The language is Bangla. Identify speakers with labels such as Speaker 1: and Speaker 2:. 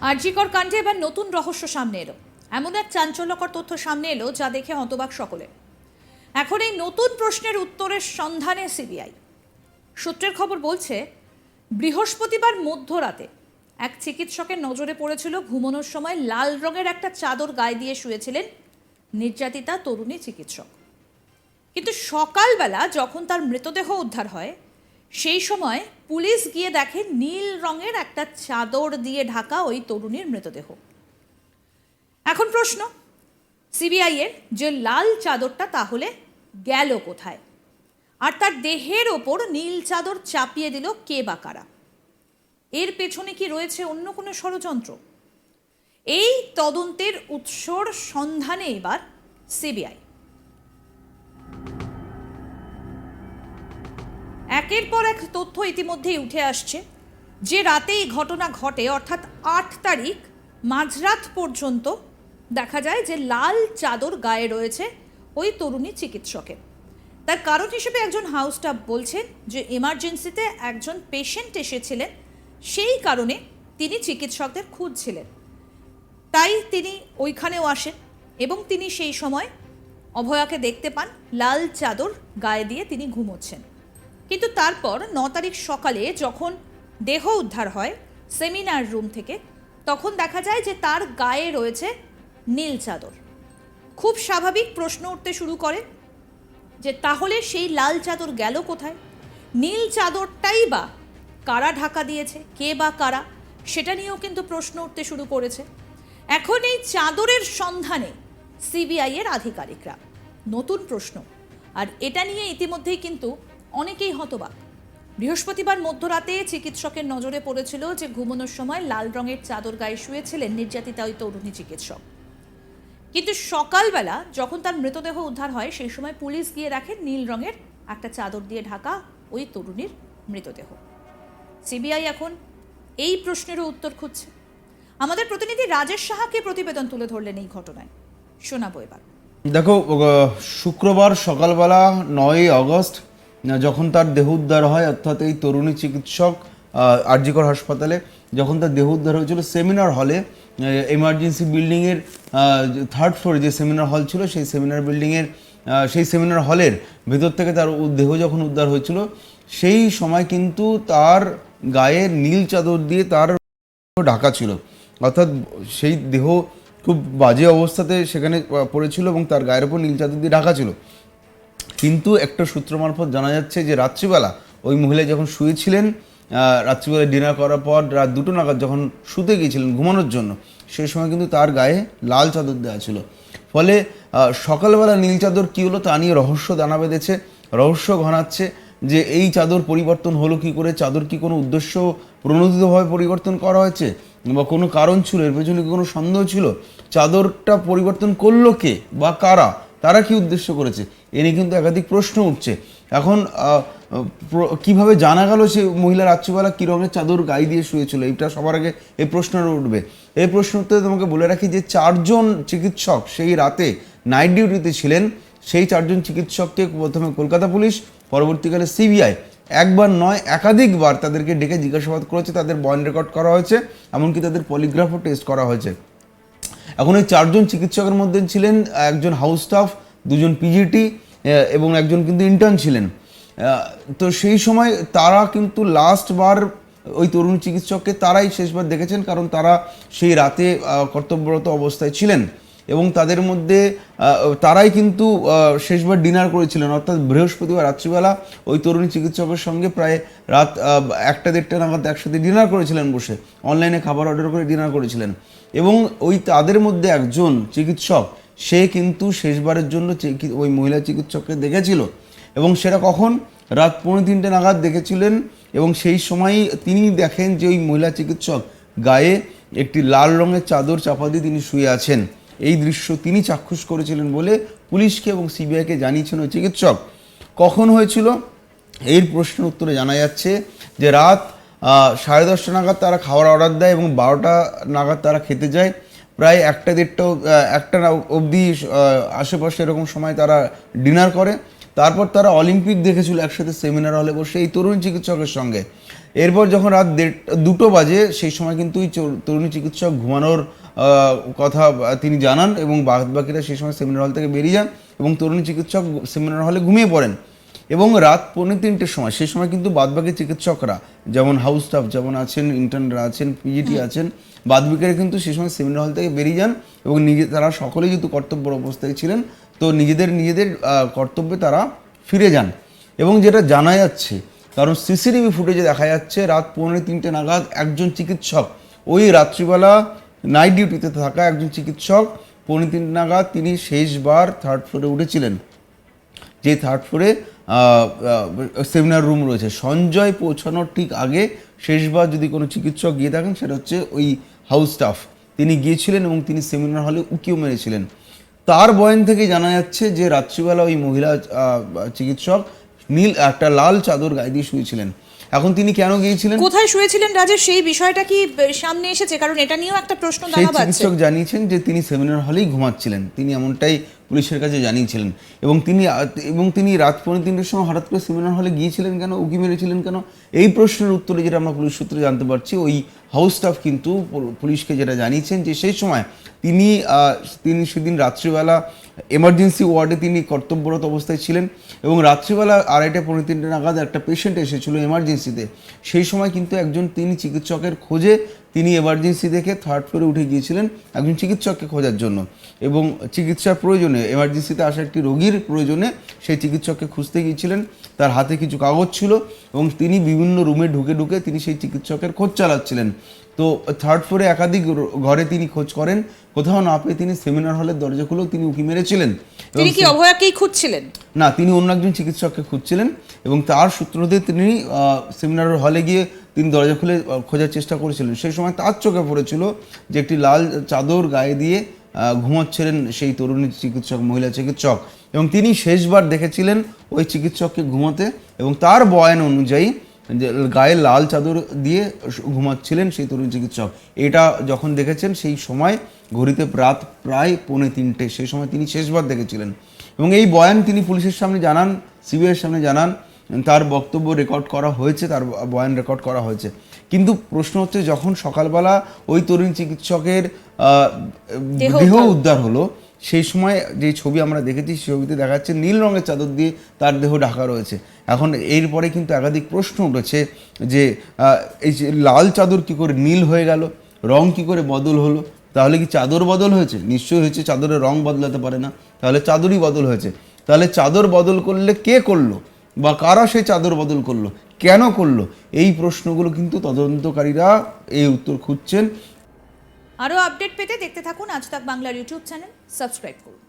Speaker 1: আরজিকর কাণ্ডে এবার নতুন রহস্য সামনে এলো। এমন এক চাঞ্চল্যকর তথ্য সামনে এলো যা দেখে হতবাক সকলে। এখন এই নতুন প্রশ্নের উত্তরের সন্ধানে সিবিআই। সূত্রের খবর বলছে, বৃহস্পতিবার মধ্যরাতে এক চিকিৎসকের নজরে পড়েছিল ঘুমানোর সময় লাল রঙের একটা চাদর গায়ে দিয়ে শুয়েছিলেন নির্যাতিতা তরুণী চিকিৎসক। কিন্তু সকালবেলা যখন তার মৃতদেহ উদ্ধার হয় সেই সময় পুলিশ গিয়ে দেখে নীল রঙের একটা চাদর দিয়ে ঢাকা ওই তরুণীর মৃতদেহ। এখন প্রশ্ন সিবিআই এর যে লাল চাদরটা তাহলে গেল কোথায়? আর তার দেহের ওপর নীল চাদর চাপিয়ে দিল কে বা কারা? এর পেছনে কি রয়েছে অন্য কোনো ষড়যন্ত্র? এই তদন্তের উৎসর সন্ধানে এবার সিবিআই একের পর এক তথ্য ইতিমধ্যেই উঠে আসছে যে রাতে এই ঘটনা ঘটে, অর্থাৎ আট তারিখ মাঝরাত পর্যন্ত দেখা যায় যে লাল চাদর গায়ে রয়েছে ওই তরুণী চিকিৎসকের। তার কারণ হিসেবে একজন হাউস স্টাফ বলছেন যে এমার্জেন্সিতে একজন পেশেন্ট এসেছিলেন, সেই কারণে তিনি চিকিৎসকদের খুঁজছিলেন। তাই তিনি ওইখানেও আসেন এবং তিনি সেই সময় অভয়াকে দেখতে পান, লাল চাদর গায়ে দিয়ে তিনি ঘুমোচ্ছেন। কিন্তু তারপর ন তারিখ সকালে যখন দেহ উদ্ধার হয় সেমিনার রুম থেকে, তখন দেখা যায় যে তার গায়ে রয়েছে নীল চাদর। খুব স্বাভাবিক প্রশ্ন উঠতে শুরু করে যে তাহলে সেই লাল চাদর গেল কোথায়? নীল চাদরটাই বা কারা ঢাকা দিয়েছে? কে বা কারা? সেটা নিয়েও কিন্তু প্রশ্ন উঠতে শুরু করেছে। এখন এই চাদরের সন্ধানে সিবিআই এর আধিকারিকরা নতুন প্রশ্ন। আর এটা নিয়ে ইতিমধ্যেই কিন্তু অনেকেই হতবাক। বৃহস্পতিবার মধ্যরাতে চিকিৎসকের নজরে পড়েছিল যে ঘুমানোর সময় লাল রঙের চাদর গায়ে শুয়েছিলেন নির্যাতিতা ওই তরুণী চিকিৎসক। কিন্তু সকালবেলা যখন তার মৃতদেহ উদ্ধার হয় সেই সময় পুলিশ গিয়ে দেখে নীল রঙের একটা চাদর দিয়ে ঢাকা ওই তরুণীর মৃতদেহ। সিবিআই এখন এই প্রশ্নেরও উত্তর খুঁজছে। আমাদের প্রতিনিধি রাজেশ সাহাকে প্রতিবেদন তুলে ধরলেন এই ঘটনায়। শোনাবো এবার।
Speaker 2: দেখো শুক্রবার সকালবেলা নয়ই আগস্ট আহ, যখন তার দেহ উদ্ধার হয়, অর্থাৎ এই তরুণী চিকিৎসক আরজিকর হাসপাতালে, যখন তার দেহ উদ্ধার হয়েছিল, সেমিনার হলে এমার্জেন্সি বিল্ডিংয়ের থার্ড ফ্লোরে যে সেমিনার হল ছিল, সেই সেমিনার বিল্ডিংয়ের সেই সেমিনার হলের ভেতর থেকে তার দেহ যখন উদ্ধার হয়েছিল, সেই সময় কিন্তু তার গায়ে নীল চাদর দিয়ে তার ঢাকা ছিল। অর্থাৎ সেই দেহ খুব বাজে অবস্থাতে সেখানে পড়েছিল এবং তার গায়ের উপর নীল চাদর দিয়ে ঢাকা ছিল। কিন্তু একটা সূত্র মারফত জানা যাচ্ছে যে রাত্রিবেলা ওই মহিলা যখন শুয়েছিলেন রাত্রিবেলা ডিনার করার পর রাত দুটো নাগাদ যখন শুতে গিয়েছিলেন ঘুমানোর জন্য, সেই সময় কিন্তু তার গায়ে লাল চাদর দেওয়া ছিল। ফলে সকালবেলা নীল চাদর কী হলো তা নিয়ে রহস্য দানা বেঁধেছে, রহস্য ঘনাচ্ছে যে এই চাদর পরিবর্তন হলো কি করে, চাদর কি কোনো উদ্দেশ্য প্রণোদিতভাবে পরিবর্তন করা হয়েছে বা কোনো কারণ ছিল, এর পেছনে কি কোনো সন্দেহ ছিল? চাদরটা পরিবর্তন করল কে বা কারা? তারা কি উদ্দেশ্য করেছে? এ নিয়ে কিন্তু একাধিক প্রশ্ন উঠছে। এখন কীভাবে জানা গেল সে মহিলা রাত্রিবেলা কী রঙের চাদর গায়ে দিয়ে শুয়েছিল? এটা সবার আগে এই প্রশ্নটা উঠবে। এই প্রশ্ন উত্তরে তোমাকে বলে রাখি যে চারজন চিকিৎসক সেই রাতে নাইট ডিউটিতে ছিলেন। সেই চারজন চিকিৎসককে প্রথমে কলকাতা পুলিশ, পরবর্তীকালে সিবিআই। একবার নয়, একাধিকবার তাদেরকে ডেকে জিজ্ঞাসাবাদ করেছে, তাদের বয়েন রেকর্ড করা হয়েছে, এমনকি তাদের পলিগ্রাফও টেস্ট করা হয়েছে। এখন এই চারজন চিকিৎসকের মধ্যে ছিলেন, একজন হাউস স্টাফ দুজন পিজিটি এবং একজন কিন্তু ইন্টার্ন ছিলেন। তো সেই সময় তারা কিন্তু লাস্ট বার ওই তরুণ চিকিৎসককে তারাই শেষবার দেখেছেন, কারণ তারা সেই রাতে কর্তব্যরত অবস্থায় ছিলেন। এবং তাদের মধ্যে তারাই কিন্তু শেষবার ডিনার করেছিলেন। অর্থাৎ বৃহস্পতিবার রাত্রিবেলা ওই তরুণী চিকিৎসকের সঙ্গে প্রায় রাত একটা দেড়টা নাগাদ একসাথে ডিনার করেছিলেন বসে। অনলাইনে খাবার অর্ডার করে ডিনার করেছিলেন। এবং ওই তাদের মধ্যে একজন চিকিৎসক, সে কিন্তু শেষবারের জন্য ওই মহিলা চিকিৎসককে দেখেছিল এবং সেটা কখন? রাত পৌনে তিনটে নাগাদ দেখেছিলেন এবং সেই সময়ই তিনি দেখেন যে ওই মহিলা চিকিৎসক গায়ে একটি লাল রঙের চাদর চাপা দিয়ে তিনি শুয়ে আছেন। এই দৃশ্য তিনি চাক্ষুষ করেছিলেন বলে পুলিশকে এবং সিবিআইকে জানিয়েছেন ওই চিকিৎসক। কখন হয়েছিল? এর প্রশ্নের উত্তরে জানা যাচ্ছে যে রাত সাড়ে দশটা নাগাদ তারা খাবার অর্ডার দেয় এবং বারোটা নাগাদ তারা খেতে যায়। প্রায় একটা দেড়টা একটা অবধি আশেপাশে এরকম সময় তারা ডিনার করে। তারপর তারা অলিম্পিক দেখেছিল একসাথে সেমিনার হলে বসে এই তরুণ চিকিৎসকের সঙ্গে। এরপর যখন রাত দুটো বাজে, সেই সময় কিন্তু চো- তরুণী চিকিৎসক ঘুমানোর কথা তিনি জানান এবং বাকিরা সেই সময় সেমিনার হল থেকে বেরিয়ে যান এবং তরুণী চিকিৎসক সেমিনার হলে ঘুমিয়ে পড়েন। এবং রাত পৌনে তিনটের সময় সেই সময় কিন্তু বাদবাকি চিকিৎসকরা যেমন হাউস স্টাফ যেমন আছেন ইন্টার্নরা আছেন পিজিটি আছেন বাদবাকিরা কিন্তু সেই সময় সেমিনার হল থেকে বেরিয়ে যান এবং নিজে তারা সকলেই যেহেতু কর্তব্য অবস্থায় ছিলেন তো নিজেদের নিজেদের কর্তব্যে তারা ফিরে যান। এবং যেটা জানা যাচ্ছে কারণ সিসিটিভি ফুটেজে দেখা যাচ্ছে রাত পৌনে তিনটে নাগাদ একজন চিকিৎসক ওই রাত্রিবেলা নাইট ডিউটিতে থাকা একজন চিকিৎসক পৌনে তিনটে নাগাদ তিনি শেষবার থার্ড ফ্লোরে উঠেছিলেন। যে থার্ড ফ্লোরে সেমিনার রুম রয়েছে। সঞ্জয় পৌঁছানোর ঠিক আগে শেষবার যদি কোনো চিকিৎসক গিয়ে থাকেন সেটা হচ্ছে ওই হাউস স্টাফ তিনি গিয়েছিলেন এবং তিনি সেমিনার হলে উকিও মেরেছিলেন। তার বয়ন থেকে জানা যাচ্ছে যে রাত্রিবেলা ওই মহিলা চিকিৎসক নীল, একটা লাল চাদর গায়ে দিয়ে শুয়েছিলেন। এখন তিনি কেন গিয়েছিলেন?
Speaker 1: কোথায় শুয়েছিলেন রাজেশ? সেই বিষয়টা কি সামনে এসেছে? কারণ এটা নিয়েও একটা প্রশ্ন
Speaker 2: দাঁড়া
Speaker 1: আছে বাজছে
Speaker 2: চিকিৎসক জানিয়েছেন যে তিনি সেমিনার হলেই ঘুমাচ্ছিলেন। তিনি এমনটাই পুলিশের কাছে জানিয়েছিলেন। এবং তিনি এবং তিনি রাত পৌনে তিনটের সময় হঠাৎ করে সেমিনার হলে গিয়েছিলেন কেন? উকি মেরেছিলেন কেন? এই প্রশ্নের উত্তরে যেটা আমরা পুলিশ সূত্রে জানতে পারছি ওই হাউস স্টাফ কিন্তু পুলিশকে যেটা জানিয়েছেন যে সেই সময় তিনি তিনি সেদিন রাত্রিবেলা এমার্জেন্সি ওয়ার্ডে তিনি কর্তব্যরত অবস্থায় ছিলেন এবং রাত্রিবেলা আড়াইটা পনেরো তিনটে নাগাদ একটা পেশেন্ট এসেছিল এমার্জেন্সিতে সেই সময় কিন্তু একজন তিনি চিকিৎসকের খোঁজে তিনি এমার্জেন্সি দেখে থার্ড ফ্লোরে উঠে গিয়েছিলেন একজন চিকিৎসককে খোঁজার জন্য। এবং চিকিৎসার প্রয়োজনে এমার্জেন্সিতে আসা একটি রোগীর প্রয়োজনে সেই চিকিৎসককে খুঁজতে গিয়েছিলেন। তার হাতে কিছু কাগজ ছিল এবং তিনি বিভিন্ন রুমে ঢুকে ঢুকে তিনি সেই চিকিৎসকের খোঁজ চালাচ্ছিলেন। তো থার্ড ফ্লোরে একাধিক ঘরে তিনি খোঁজ করেন। কোথাও না পেয়ে তিনি সেমিনার হলের দরজা খুলেও তিনি উঁকি মেরেছিলেন।
Speaker 1: তিনি কি অভয়াকেই খুঁজছিলেন?
Speaker 2: না তিনি অন্য একজন চিকিৎসককে খুঁজছিলেন এবং তার সূত্র দিয়ে তিনি সেমিনার হলে গিয়ে তিনি দরজা খুলে খোঁজার চেষ্টা করেছিলেন। সেই সময় তার চোখে পড়েছিল যে একটি লাল চাদর গায়ে দিয়ে ঘুমাচ্ছিলেন সেই তরুণী চিকিৎসক, মহিলা চিকিৎসক। এবং তিনি শেষবার দেখেছিলেন ওই চিকিৎসককে ঘুমাতে এবং তার বয়ান অনুযায়ী যে গায়ে লাল চাদর দিয়ে ঘুমাচ্ছিলেন সেই তরুণ চিকিৎসক। এটা যখন দেখেছেন, সেই সময় ঘড়িতে রাত প্রায় পৌনে তিনটে, সেই সময় তিনি শেষবার দেখেছিলেন। এবং এই বয়ান তিনি পুলিশের সামনে জানান, সিবিআইয়ের সামনে জানান তার বক্তব্য রেকর্ড করা হয়েছে তার বয়ান রেকর্ড করা হয়েছে। কিন্তু প্রশ্ন হচ্ছে যখন সকালবেলা ওই তরুণ চিকিৎসকের
Speaker 1: দেহ। উদ্ধার।
Speaker 2: হলো সেই সময় যে ছবি আমরা দেখেছি সেই ছবিতে দেখা যাচ্ছে নীল রঙের চাদর দিয়ে তার দেহ ঢাকা রয়েছে। এখন এরপরে কিন্তু একাধিক প্রশ্ন উঠেছে যে এই যে লাল চাদর কি করে নীল হয়ে গেল রং কি করে বদল হলো? তাহলে কি চাদর বদল হয়েছে? নিশ্চয়ই হয়েছে চাদরের রং বদলাতে পারে না। তাহলে চাদরই বদল হয়েছে। তাহলে চাদর বদল করলে কে করল? বা কারা সে চাদর বদল করল? কেন করল? এই প্রশ্নগুলো কিন্তু তদন্তকারীরা এই উত্তর খুঁজছেন।
Speaker 1: আরও আপডেট পেতে দেখতে থাকুন আজ তাক বাংলার ইউটিউব চ্যানেল। সাবস্ক্রাইব করুন।